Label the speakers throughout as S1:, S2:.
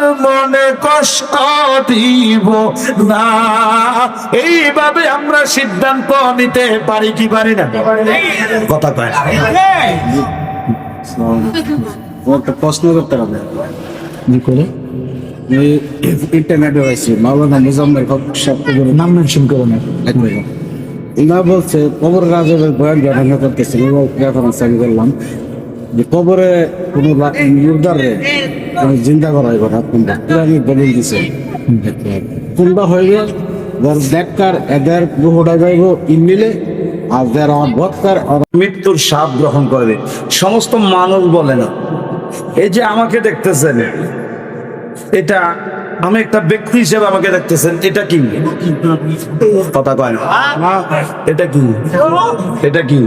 S1: তোমার মনে কষ্ট দিব না। এইভাবে আমরা সিদ্ধান্ত নিতে পারি কি পারি না? কথা কয়।
S2: একটা প্রশ্ন করতে হবে।
S1: কি করে?
S2: ইন্টারনেটে হয়েছে মাওলানা মুজাম্মেল হক সাহেব কবরের
S1: নাম মেনশন করো না।
S2: না বলছে কবর রাজের বয়ান ঘটনা করতেছে। রেফারেন্স আমি করলাম। যে কবরে কোনো মুর্দারে জিন্দা করা কোনটা? আমি বলে দিছে। কোনটা হইবে যার দেখকার এদের বহুটা যাইব ইন্দিলে আর যার আমার ভক্তার
S1: মৃত্যুর স্বাদ গ্রহণ করবে। সমস্ত মানুষ বলে না। এই যে আমাকে দেখতেছেন এটা আমি একটা ব্যক্তি হিসেবে আমাকে দেখতেছেন এটা কি? কথা কয় না। এটা কি? এটা কি?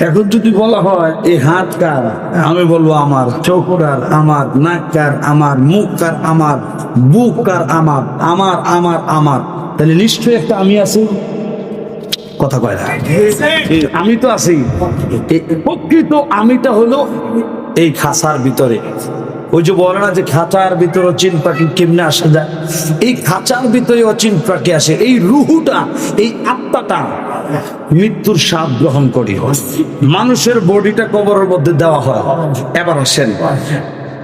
S1: এখন যদি বলা হয় এই হাত কার? আমি বলব, আমার চোখ কার? আমার নাক কার? আমার মুখ কার? আমার বুক কার? আমার আমার আমার আমার। তাহলে নিশ্চয়ই একটা আমি আছি। কথা কয় না। আমি তো আছি। প্রকৃত আমিটা হলো এই খাঁচার ভিতরে। ওই যে বলে না যে খাঁচার ভিতরে অচিন পাখি কেমনে আসে যায় এই খাঁচার ভিতরে অচিন পাখি আসে। এই রুহুটা, এই আত্মাটা মৃত্যুর স্বাদ গ্রহণ করি। মানুষের বডিটা কবরের মধ্যে দেওয়া হয়। এবার আসেন।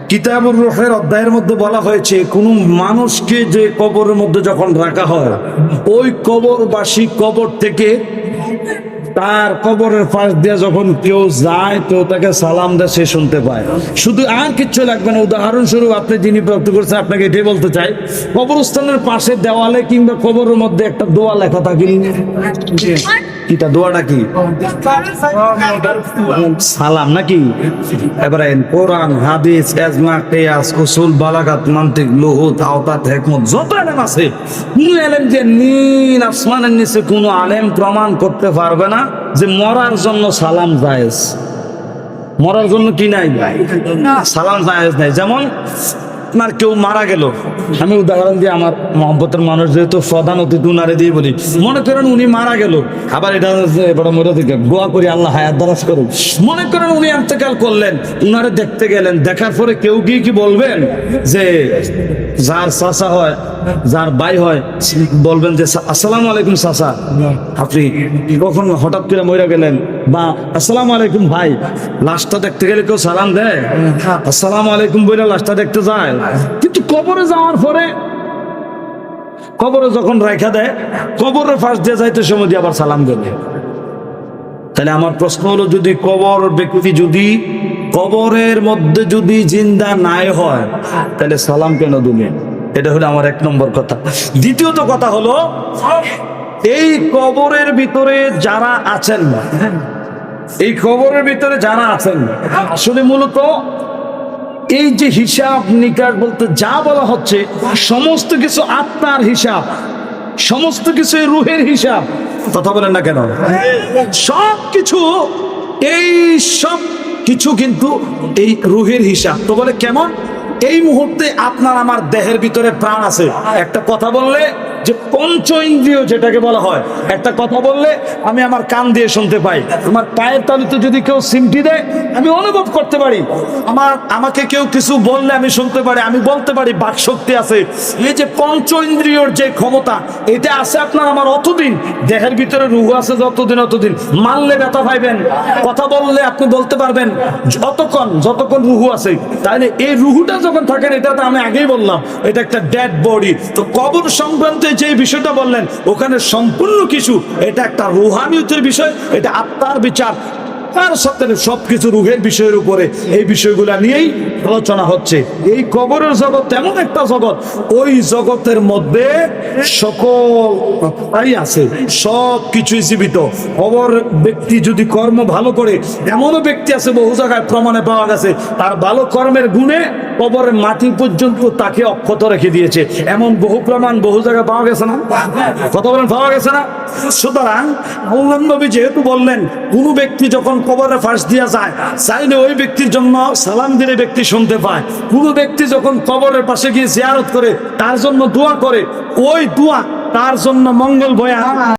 S1: কিতাবুর রোহের অধ্যায়ের মধ্যে বলা হয়েছে, কোন মানুষকে যে কবরের মধ্যে যখন রাখা হয়, ওই কবরবাসী কবর থেকে তার কবরের পাশ দিয়ে যখন কেউ যায়, তো তাকে সালাম দেয়, সে শুনতে পায়। শুধু আর কিচ্ছু লাগবে না। উদাহরণস্বরূপ আপনি যিনি প্রাপ্ত করছেন, আপনাকে এটাই বলতে চাই, কবরস্থানের পাশে দেওয়ালে কিংবা কবরের মধ্যে একটা দোয়া লেখা থাকে। কিটা দোয়াটা কি? সালাম নাকি? এবারে কোরআন, হাদিস এজমা কেয়াস, উসুল, বালাগাত, মান্তিক লুহুত আওতাত, হেকমত, যত এলেম আছে, কোন এলেম যে নীল আসমানের নিচে কোন আলেম প্রমাণ করতে পারবে না যে মরার জন্য সালাম জায়েজ। মরার জন্য কি নাই সালাম জায়েজ নাই। যেমন আপনার কেউ মারা গেল? আমি উদাহরণ দিয়ে আমার মহব্বতের মানুষ যেহেতু প্রধান অতিথি উনারে দিয়ে বলি, মনে করেন উনি মারা গেল। আবার এটা বড় মরে থেকে গোয়া করি আল্লাহ হায়াত দারাজ করুন মনে করেন উনি এন্তেকাল করলেন, উনারে দেখতে গেলেন, দেখার পরে কেউ গিয়ে কি বলবেন? যে যার চাচা হয়, যার ভাই হয়, বলবেন যে, আসসালামু আলাইকুম চাচা। আপনি কখন হঠাৎ করে মরে গেলেন? বা আসসালামু আলাইকুম ভাই। লাশটা দেখতে গেলে কেউ সালাম দেয়? আসসালামু আলাইকুম বলে লাশটা দেখতে যায়? কিন্তু কবরে যাওয়ার পরে, কবরে যখন রেখা দেয় কবরের ফাঁস দিয়ে যাইতে সময় দিয়ে আবার সালাম দেবে তাহলে আমার প্রশ্ন হলো, যদি কবর ব্যক্তি যদি, কবরের মধ্যে যদি জিন্দা নাই হয়, তাহলে সালাম কেন দিলেন এটা হলো আমার এক নম্বর কথা। দ্বিতীয়ত কথা হলো, এই কবরের ভিতরে যারা আছেন এই কবরের ভিতরে যারা আছেন, আসলে মূলত এই যে হিসাব নিকাশ বলতে যা বলা হচ্ছে, সমস্ত কিছু আত্মার হিসাব, সমস্ত কিছু রুহের হিসাব, কথা বলেন না কেন? সব কিছু এই সব কিছু কিন্তু এই রুহের হিসাব। তো বলে কেমন? এই মুহূর্তে আপনার আমার দেহের ভিতরে প্রাণ আছে। একটা কথা বললে যে পঞ্চ ইন্দ্রিয় যেটাকে বলা হয়, একটা কথা বললে আমি আমার কান দিয়ে শুনতে পাই। আমার পায়ের তালুতে যদি কেউ সিমটি দেয়, আমি অনুভব করতে পারি। আমার, আমাকে কেউ কিছু বললে আমি শুনতে পারি, আমি বলতে পারি, বাক শক্তি আছে। এই যে পঞ্চ ইন্দ্রিয়র যে ক্ষমতা, এটা আছে আপনার আমার অতদিন। দেহের ভিতরে রুহু আছে যতদিন, অতদিন। মারলে ব্যথা পাইবেন। কথা বললে আপনি বলতে পারবেন। যতক্ষণ যতক্ষণ রুহু আছে, তাহলে এই রুহুটা যখন থাকেন এটা তো আমি আগেই বললাম, এটা একটা ডেড বডি তো কবর সংক্রান্ত যে বিষয়টা বললেন, ওখানে সম্পূর্ণ কিছু, এটা একটা রুহানিয়তের বিষয়, এটা আত্মার বিচার। তার সাথে সবকিছু রুহের বিষয়ের উপরে এই বিষয়গুলো নিয়েই আলোচনা হচ্ছে। এই কবরের জগৎ তেমন একটা জগৎ, ওই জগতের মধ্যে সকল আছে সব কিছুই জীবিত। কবর ব্যক্তি যদি কর্ম ভালো করে, এমনও ব্যক্তি আছে বহু জায়গায় প্রমাণে পাওয়া গেছে, তার ভালো কর্মের গুণে কবরের মাটি পর্যন্ত তাকে অক্ষত রেখে দিয়েছে। এমন বহু প্রমাণ বহু জায়গায় পাওয়া গেছে না? কথা বলেন, পাওয়া গেছে না? সুতরাং আল্লাহ নবী যেহেতু বললেন, কোন ব্যক্তি যখন কবরে ফাঁস দিয়া যায়, চাইলে ওই ব্যক্তির জন্য সালাম দিলে ব্যক্তি শুনতে পায়। কোন ব্যক্তি যখন কবরের পাশে গিয়ে জিয়ারত করে, তার জন্য দোয়া করে, ওই দোয়া তার জন্য মঙ্গল বয়া